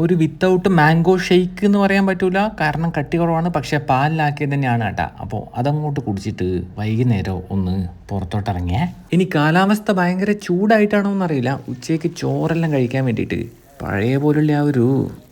ഒരു without mango shake എന്ന് പറയാൻ പറ്റൂല. കാരണം കട്ടി കുറവാണ് പക്ഷേ പാലിലാക്കിയത് തന്നെയാണ് കേട്ടാ. അപ്പോൾ അതങ്ങോട്ട് കുടിച്ചിട്ട് വൈകുന്നേരം ഒന്ന് പുറത്തോട്ടിറങ്ങിയേ. ഇനി കാലാവസ്ഥ ഭയങ്കര ചൂടായിട്ടാണോ എന്നറിയില്ല. ഉച്ചയ്ക്ക് ചോറെല്ലാം കഴിക്കാൻ വേണ്ടിയിട്ട് പഴയ പോലുള്ള ആ ഒരു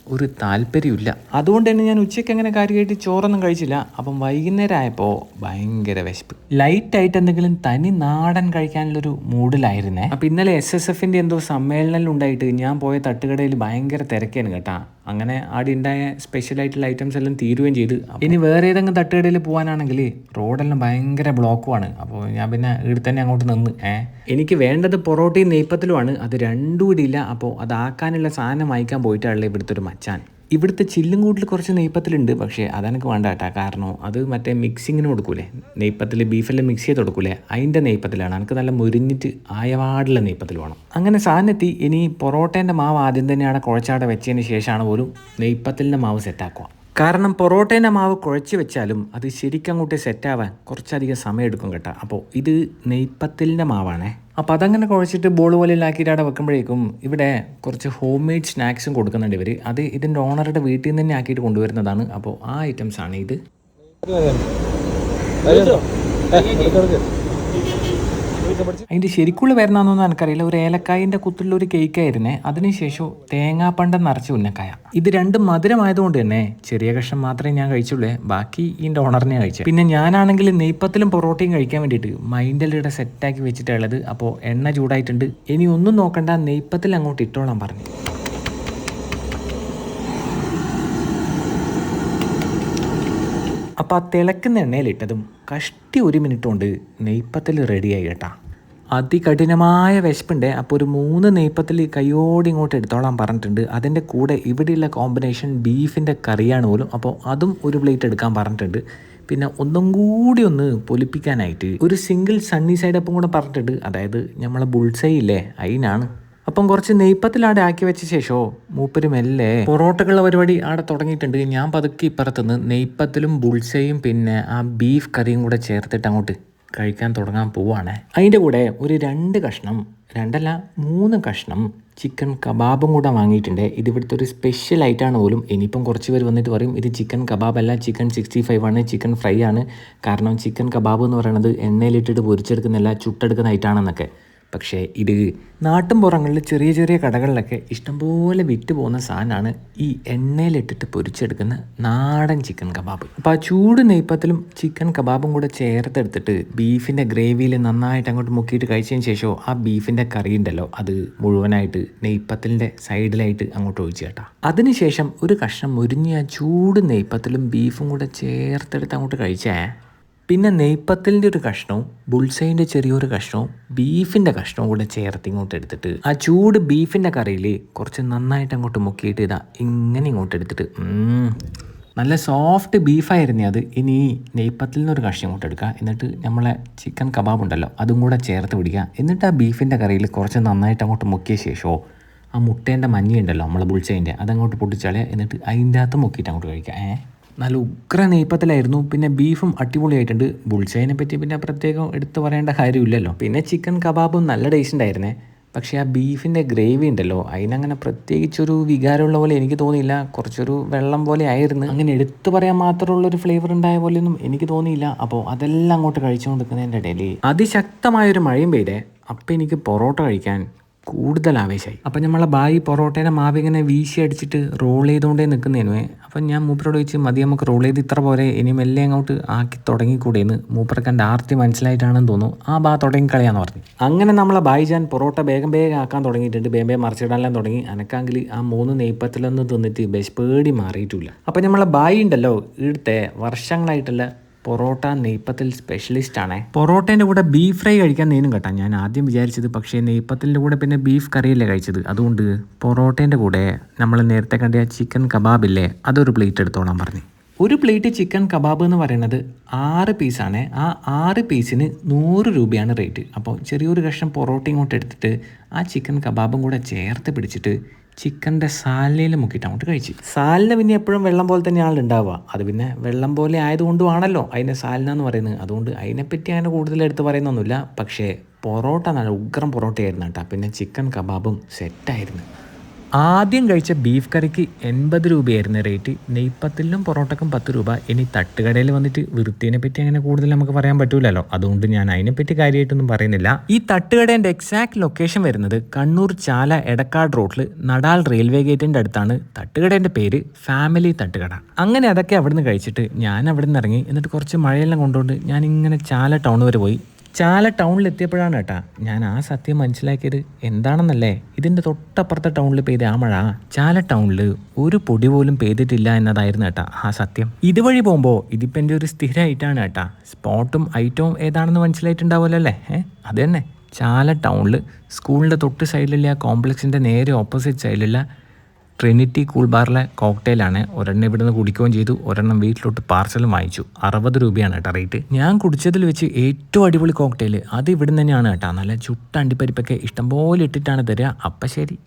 ഒരു താല്പര്യമില്ല അതുകൊണ്ട് തന്നെ ഞാൻ ഉച്ചയ്ക്ക് അങ്ങനെ കാര്യമായിട്ട് ചോറൊന്നും കഴിച്ചില്ല. അപ്പം വൈകുന്നേരം ആയപ്പോൾ ഭയങ്കര വിശപ്പ്. ലൈറ്റായിട്ട് എന്തെങ്കിലും തനി നാടൻ കഴിക്കാനുള്ളൊരു മൂഡിലായിരുന്നേ. അപ്പം ഇന്നലെ എസ് എസ് എഫിന്റെ എന്തോ സമ്മേളനം ഉണ്ടായിട്ട് ഞാൻ പോയ തട്ടുകടയിൽ ഭയങ്കര തിരക്കാണ് കേട്ടാ. അങ്ങനെ ആടെ ഉണ്ടായ സ്പെഷ്യൽ ആയിട്ടുള്ള ഐറ്റംസ് എല്ലാം തീരുകയും ചെയ്ത്. ഇനി വേറെ ഏതെങ്കിലും തട്ടുകടയിൽ പോകാനാണെങ്കിൽ റോഡെല്ലാം ഭയങ്കര ബ്ലോക്കുമാണ് അപ്പോൾ ഞാൻ പിന്നെ ഇവിടെ തന്നെ അങ്ങോട്ട് നിന്ന്. ഏഹ് എനിക്ക് വേണ്ടത് പൊറോട്ടയും നെയ്പ്പത്തിലുമാണ് അത് രണ്ടും ഇല്ല. അപ്പോൾ അതാക്കാനുള്ള സാധനം വാങ്ങിക്കാൻ പോയിട്ടാണല്ലോ ഇവിടുത്തെ ഒരു മച്ചാൻ ഇവിടുത്തെ ചില്ലും കൂട്ടിൽ കുറച്ച് നെയ്പ്പത്തിലുണ്ട് പക്ഷേ അതെനിക്ക് വേണ്ട കേട്ടാ. കാരണം അത് മറ്റേ മിക്സിങ്ങിന് കൊടുക്കൂലേ? നെയ്പ്പത്തിൽ ബീഫെല്ലാം മിക്സ് ചെയ്ത് കൊടുക്കൂലേ? അതിന്റെ നെയ്പ്പത്തിലാണ് എനിക്ക് നല്ല മുരിഞ്ഞിട്ട് ആയവാടുള്ള നെയ്പ്പത്തിൽ വേണം. അങ്ങനെ സാധനം എത്തി ഇനി പൊറോട്ടേന്റെ മാവ് ആദ്യം തന്നെയാണ് കുഴച്ചാടെ വെച്ചതിന് ശേഷമാണ് പോലും നെയ്പ്പത്തിലിന്റെ മാവ് സെറ്റാക്കുക കാരണം പൊറോട്ടേന്റെ മാവ് കുഴച്ച് വെച്ചാലും അത് ശരിക്കും അങ്ങോട്ട് സെറ്റാവാൻ കുറച്ചധികം സമയമെടുക്കും കേട്ടോ. അപ്പോൾ ഇത് നെയ്പ്പത്തിലിന്റെ മാവാണേ. അപ്പോൾ അതങ്ങനെ കുഴച്ചിട്ട് ബോൾ പോലെ ആക്കിയിട്ട് അവിടെ വെക്കുമ്പോഴേക്കും ഇവിടെ കുറച്ച് ഹോം മെയ്ഡ് സ്നാക്സും കൊടുക്കുന്നുണ്ട് ഇവർ അത് ഇതിന്റെ ഓണറുടെ വീട്ടിൽ നിന്ന് തന്നെ ആക്കിയിട്ട് കൊണ്ടുവരുന്നതാണ്. അപ്പോൾ ആ ഐറ്റംസ് ആണ് ഇത്. അതിന്റെ ശരിക്കുള്ള വരുന്നതെന്നൊന്നും എനിക്കറിയില്ല. ഒരു ഏലക്കായിന്റെ കുത്തുള്ള ഒരു കേക്കായിരുന്നേ അതിനുശേഷം തേങ്ങാപ്പണ്ടം നിറച്ച ഉന്നക്കായ. ഇത് രണ്ടും മധുരമായതുകൊണ്ട് തന്നെ ചെറിയ കഷ്ണം മാത്രമേ ഞാൻ കഴിച്ചുള്ളൂ. ബാക്കി ഇതിന്റെ ഓണറിനെ കഴിച്ചു പിന്നെ ഞാനാണെങ്കിൽ നെയ്പ്പത്തിലും പൊറോട്ടയും കഴിക്കാൻ വേണ്ടിയിട്ട് മൈൻഡെല്ലാം ഇവിടെ സെറ്റാക്കി വെച്ചിട്ടുള്ളത്. അപ്പോൾ എണ്ണ ചൂടായിട്ടുണ്ട്. ഇനി ഒന്നും നോക്കണ്ട. നെയ്പ്പത്തിൽ അങ്ങോട്ട് ഇട്ടോളാം പറഞ്ഞു. അപ്പോൾ ആ തിളക്കുന്ന എണ്ണയിലിട്ടതും കഷ്ടി ഒരു മിനിറ്റ് കൊണ്ട് നെയ്പ്പത്തിൽ റെഡിയായി കേട്ടാ. അതികഠിനമായ വിശപ്പുണ്ട് അപ്പോൾ ഒരു മൂന്ന് നെയ്പ്പത്തിൽ കയ്യോടി ഇങ്ങോട്ട് എടുത്തോളാൻ പറഞ്ഞിട്ടുണ്ട്. അതിന്റെ കൂടെ ഇവിടെയുള്ള കോമ്പിനേഷൻ ബീഫിന്റെ കറിയാണ് പോലും. അപ്പോൾ അതും ഒരു പ്ലേറ്റ് എടുക്കാൻ പറഞ്ഞിട്ടുണ്ട്. പിന്നെ ഒന്നും കൂടി ഒന്ന് പൊലിപ്പിക്കാനായിട്ട് ഒരു സിംഗിൾ സണ്ണി സൈഡ് അപ്പം കൂടെ പറഞ്ഞിട്ടുണ്ട്. അതായത് നമ്മളെ ബുൾസൈ ഇല്ലേ? അതിനാണ് അപ്പം കുറച്ച് നെയ്പ്പത്തിൽ ആടെ ആക്കി വെച്ച ശേഷമോ? മൂപ്പര് മെല്ലെ പൊറോട്ടകളുടെ പരിപാടി ആടെ തുടങ്ങിയിട്ടുണ്ട്. ഞാൻ പതുക്കെ ഇപ്പുറത്തുനിന്ന് നെയ്പ്പത്തിലും ബുൾസയും പിന്നെ ആ ബീഫ് കറിയും കൂടെ ചേർത്തിട്ട് അങ്ങോട്ട് കഴിക്കാൻ തുടങ്ങാൻ പോവാണ്. അതിന്റെ കൂടെ ഒരു രണ്ട് കഷ്ണം രണ്ടല്ല മൂന്ന് കഷ്ണം ചിക്കൻ കബാബും കൂടെ വാങ്ങിയിട്ടുണ്ട്. ഇത് ഇവിടുത്തെ ഒരു സ്പെഷ്യൽ ആയിട്ടാണ് പോലും ഇനിയിപ്പം കുറച്ച് പേര് വന്നിട്ട് പറയും ഇത് ചിക്കൻ കബാബ് അല്ല ചിക്കൻ സിക്സ്റ്റി ഫൈവ് ആണ് ചിക്കൻ ഫ്രൈ ആണ്. കാരണം ചിക്കൻ കബാബ് എന്ന് പറയുന്നത് എണ്ണയിലിട്ടിട്ട് പൊരിച്ചെടുക്കുന്നില്ല ചുട്ടെടുക്കുന്ന ഐറ്റാണെന്നൊക്കെ പക്ഷേ ഇത് നാട്ടിൻപുറങ്ങളിൽ ചെറിയ ചെറിയ കടകളിലൊക്കെ ഇഷ്ടംപോലെ വിറ്റ് പോകുന്ന സാധനമാണ് ഈ എണ്ണയിലിട്ടിട്ട് പൊരിച്ചെടുക്കുന്ന നാടൻ ചിക്കൻ കബാബ്. അപ്പോൾ ആ ചൂട് നെയ്പ്പത്തിലും ചിക്കൻ കബാബും കൂടെ ചേർത്തെടുത്തിട്ട് ബീഫിന്റെ ഗ്രേവിയിൽ നന്നായിട്ട് അങ്ങോട്ട് മുക്കിയിട്ട് കഴിച്ചതിന് ശേഷം ആ ബീഫിന്റെ കറി ഉണ്ടല്ലോ അത് മുഴുവനായിട്ട് നെയ്പ്പത്തിലിന്റെ സൈഡിലായിട്ട് അങ്ങോട്ട് ഒഴിച്ച് കേട്ടാ. അതിനുശേഷം ഒരു കഷ്ണം മുരിഞ്ഞ ആ ചൂട് നെയ്പ്പത്തിലും ബീഫും കൂടെ ചേർത്തെടുത്ത് അങ്ങോട്ട് കഴിച്ചേ പിന്നെ നെയ്പ്പത്തലിന്റെ ഒരു കഷ്ണവും ബുൾസൈന്റെ ചെറിയൊരു കഷ്ണവും ബീഫിന്റെ കഷ്ണവും കൂടെ ചേർത്ത് ഇങ്ങോട്ട് എടുത്തിട്ട് ആ ചൂട് ബീഫിന്റെ കറിയിൽ കുറച്ച് നന്നായിട്ട് അങ്ങോട്ട് മുക്കിയിട്ട് ഇതാ ഇങ്ങനെ ഇങ്ങോട്ട് എടുത്തിട്ട്. നല്ല സോഫ്റ്റ് ബീഫായിരുന്നു അത്. ഇനി നെയ്പ്പത്തിൽ നിന്നൊരു കഷ്ണം ഇങ്ങോട്ട് എടുക്കുക. എന്നിട്ട് നമ്മളെ ചിക്കൻ കബാബ് ഉണ്ടല്ലോ അതും കൂടെ ചേർത്ത് പിടിക്കുക. എന്നിട്ട് ആ ബീഫിന്റെ കറിയിൽ കുറച്ച് നന്നായിട്ട് അങ്ങോട്ട് മുക്കിയ ശേഷമോ ആ മുട്ടേന്റെ മഞ്ഞ ഉണ്ടല്ലോ നമ്മളെ ബുൾച്ചേന്റെ അതങ്ങോട്ട് പൊട്ടിച്ചാളിയാ. എന്നിട്ട് അതിന്റെ അകത്ത് മുക്കിയിട്ട് അങ്ങോട്ട് കഴിക്കുക. ഏഹ് നല്ല ഉഗ്ര നെയ്പ്പത്തിലായിരുന്നു പിന്നെ ബീഫും അടിപൊളിയായിട്ടുണ്ട്. ബുൾസൈനെ പറ്റി പിന്നെ പ്രത്യേകം എടുത്തു പറയേണ്ട കാര്യമില്ലല്ലോ. പിന്നെ ചിക്കൻ കബാബും നല്ല ടേസ്റ്റ് ഉണ്ടായിരുന്നേ. പക്ഷേ ആ ബീഫിന്റെ ഗ്രേവി ഉണ്ടല്ലോ. അതിനങ്ങനെ പ്രത്യേകിച്ചൊരു വികാരമുള്ള പോലെ എനിക്ക് തോന്നിയില്ല. കുറച്ചൊരു വെള്ളം പോലെ ആയിരുന്നു. അങ്ങനെ എടുത്തു പറയാൻ മാത്രമുള്ള ഒരു ഫ്ലേവർ ഉണ്ടായ പോലെയൊന്നും എനിക്ക് തോന്നിയില്ല. അപ്പോൾ അതെല്ലാം അങ്ങോട്ട് കഴിച്ചുകൊണ്ടിരിക്കുന്നതിന്റെ ഇടയിൽ അതിശക്തമായൊരു മഴയും പെയ്തേ. അപ്പം എനിക്ക് പൊറോട്ട കഴിക്കാൻ കൂടുതൽ ആവേശമായി അപ്പം നമ്മളെ ബായി പൊറോട്ടേനെ മാവിങ്ങനെ വീശി അടിച്ചിട്ട് റോൾ ചെയ്തുകൊണ്ടേ നിൽക്കുന്നതിനുവേ അപ്പം ഞാൻ മൂപ്പരോട് ചോദിച്ച് മതി നമുക്ക് റോൾ ചെയ്ത് ഇത്ര പോരെ ഇനി മെല്ലെ അങ്ങോട്ട് ആക്കി തുടങ്ങിക്കൂടെയെന്ന് മൂപ്പർക്ക് എന്റെ ആർത്തി മനസ്സിലായിട്ടാണെന്ന് തോന്നുന്നു. ആ ബാ തുടങ്ങി കളയാന്ന് പറഞ്ഞു. അങ്ങനെ നമ്മളെ ബായിജാൻ പൊറോട്ട വേഗം വേഗം ആക്കാൻ തുടങ്ങിയിട്ടുണ്ട്. വേഗം വേഗം മറിച്ചിടാനെല്ലാം തുടങ്ങി. അനക്കാങ്കിൽ ആ മൂന്ന് നെയ്പ്പത്തിലൊന്ന് തിന്നിട്ട് ബസ് പേടി മാറിയിട്ടില്ല. അപ്പം നമ്മളെ ബായി ഉണ്ടല്ലോ ഇവിടുത്തെ വർഷങ്ങളായിട്ടുള്ള പൊറോട്ട നെയ്പ്പത്തിൽ സ്പെഷ്യലിസ്റ്റ് ആണേ. പൊറോട്ടേന്റെ കൂടെ ബീഫ് ഫ്രൈ കഴിക്കാൻ നേനും കേട്ടോ. ഞാൻ ആദ്യം വിചാരിച്ചത് പക്ഷേ നെയ്പ്പത്തിന്റെ കൂടെ പിന്നെ ബീഫ് കറിയല്ലേ കഴിച്ചത്. അതുകൊണ്ട് പൊറോട്ടേന്റെ കൂടെ നമ്മൾ നേരത്തെ കണ്ട ചിക്കൻ കബാബില്ലേ അതൊരു പ്ലേറ്റ് എടുത്തോളാൻ പറഞ്ഞു. ഒരു പ്ലേറ്റ് ചിക്കൻ കബാബ് എന്ന് പറയുന്നത് ആറ് പീസാണ് ആ ആറ് പീസിന് നൂറ് രൂപയാണ് റേറ്റ് അപ്പോൾ ചെറിയൊരു കഷ്ണം പൊറോട്ട ഇങ്ങോട്ട് എടുത്തിട്ട് ആ ചിക്കൻ കബാബും കൂടെ ചേർത്ത് പിടിച്ചിട്ട് ചിക്കന്റെ സാലയിൽ മുക്കിയിട്ട് അങ്ങോട്ട് കഴിച്ച്. സാലിന് പിന്നെ എപ്പോഴും വെള്ളം പോലെ തന്നെയാണ് ഉണ്ടാവുക. അത് പിന്നെ വെള്ളം പോലെ ആയതുകൊണ്ടുമാണല്ലോ അതിനെ സാലിന എന്ന് പറയുന്നത്. അതുകൊണ്ട് അതിനെപ്പറ്റി അങ്ങനെ കൂടുതൽ എടുത്ത് പറയുന്നൊന്നുമില്ല. പക്ഷേ പൊറോട്ട നല്ല ഉഗ്രം പൊറോട്ടയായിരുന്നു കേട്ടോ. പിന്നെ ചിക്കൻ കബാബും സെറ്റായിരുന്നു ആദ്യം കഴിച്ച ബീഫ് കറിക്ക് എൺപത് രൂപയായിരുന്നു റേറ്റ് നെയ്പ്പത്തിലും പൊറോട്ടക്കും പത്ത് രൂപ. ഇനി തട്ടുകടയിൽ വന്നിട്ട് വൃത്തിനെ പറ്റി അങ്ങനെ കൂടുതൽ നമുക്ക് പറയാൻ പറ്റൂലല്ലോ. അതുകൊണ്ട് ഞാൻ അതിനെപ്പറ്റി കാര്യമായിട്ടൊന്നും പറയുന്നില്ല. ഈ തട്ടുകടേന്റെ എക്സാക്ട് ലൊക്കേഷൻ വരുന്നത് കണ്ണൂർ ചാല എടക്കാട് റോഡിൽ നടാൽ റെയിൽവേ ഗേറ്റിന്റെ അടുത്താണ്. തട്ടുകടേന്റെ പേര് ഫാമിലി തട്ടുകട. അങ്ങനെ അതൊക്കെ അവിടുന്ന് കഴിച്ചിട്ട് ഞാൻ അവിടുന്ന് ഇറങ്ങി. എന്നിട്ട് കുറച്ച് മഴയെല്ലാം കൊണ്ടുകൊണ്ട് ഞാൻ ഇങ്ങനെ ചാല ടൗൺ വരെ പോയി. ചാല ടൗണിൽ എത്തിയപ്പോഴാണ് കേട്ടാ ഞാൻ ആ സത്യം മനസ്സിലാക്കിയത്. എന്താണെന്നല്ലേ? ഇതിന്റെ തൊട്ടപ്പുറത്തെ ടൗണിൽ പെയ്ത ആ മഴ. ചാല ടൗണിൽ ഒരു പൊടി പോലും പെയ്തിട്ടില്ല എന്നതായിരുന്നു കേട്ടാ ആ സത്യം. ഇതുവഴി പോകുമ്പോൾ ഇതിപ്പോൾ എന്റെ ഒരു സ്ഥിരമായിട്ടാണ് കേട്ടാ സ്പോട്ടും ഐറ്റവും ഏതാണെന്ന് മനസ്സിലായിട്ടുണ്ടാവുമല്ലോ അല്ലേ ഏഹ് അത് തന്നെ. ചാല ടൗണിൽ സ്കൂളിന്റെ തൊട്ട് സൈഡിലുള്ള ആ കോംപ്ലക്സിന്റെ നേരെ ഓപ്പോസിറ്റ് സൈഡിലുള്ള ട്രിനിറ്റി കൂൾ ബാറിലെ കോക്ടെയിലാണ് ഒരെണ്ണം ഇവിടുന്ന് കുടിക്കുകയും ചെയ്തു. ഒരെണ്ണം വീട്ടിലോട്ട് പാർസലും വാങ്ങിച്ചു. അറുപത് രൂപയാണ് കേട്ടോ റേറ്റ്. ഞാൻ കുടിച്ചതിൽ വെച്ച് ഏറ്റവും അടിപൊളി കോക്ടെയിൽ അത് ഇവിടുന്ന് തന്നെയാണ് കേട്ടോ. നല്ല ചുട്ട അണ്ടിപ്പരിപ്പൊക്കെ ഇഷ്ടംപോലെ ഇട്ടിട്ടാണ് തരിക. അപ്പം ശരി.